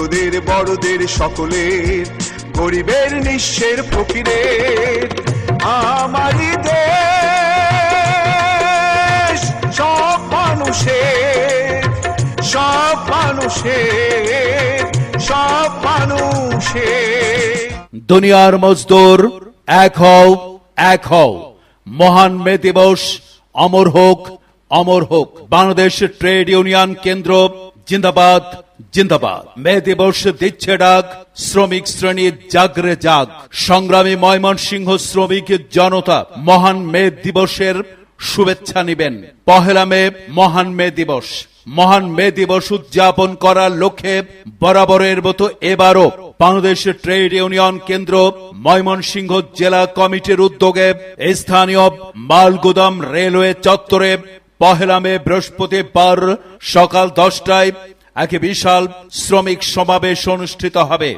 ছোটদের, বড়দের সকলের, গরিবের নিঃস্বের ফকিরের। আমারই দেশ, সব মানুষের সব মানুষের সব মানুষের। দুনিয়ার মজদুর, এক হও এক হও। মহান মে দিবস, অমর হোক অমর হোক। বাংলাদেশ ট্রেড ইউনিয়ন কেন্দ্র, জিন্দাবাদ। জিন্দাবাদ। মে দিবস দিচ্ছে ডাক, শ্রমিক শ্রেণি জাগরে জাগ সংগ্রামী ময়মনসিংহ শ্রমিক জনতা মহান মে দিবসের শুভেচ্ছা নিবেন। পহেলা মে মহান মে দিবস। মহান মে দিবস উদযাপন করার লক্ষ্যে বরাবরের মতো এবারও বাংলাদেশ ট্রেড ইউনিয়ন কেন্দ্র ময়মনসিংহ জেলা কমিটির উদ্যোগে স্থানীয় মালগুদাম রেলওয়ে চত্বরে পহেলা মে বৃহস্পতিবার সকাল দশটায় এক বিশাল শ্রমিক সমাবেশ অনুষ্ঠিত হবে।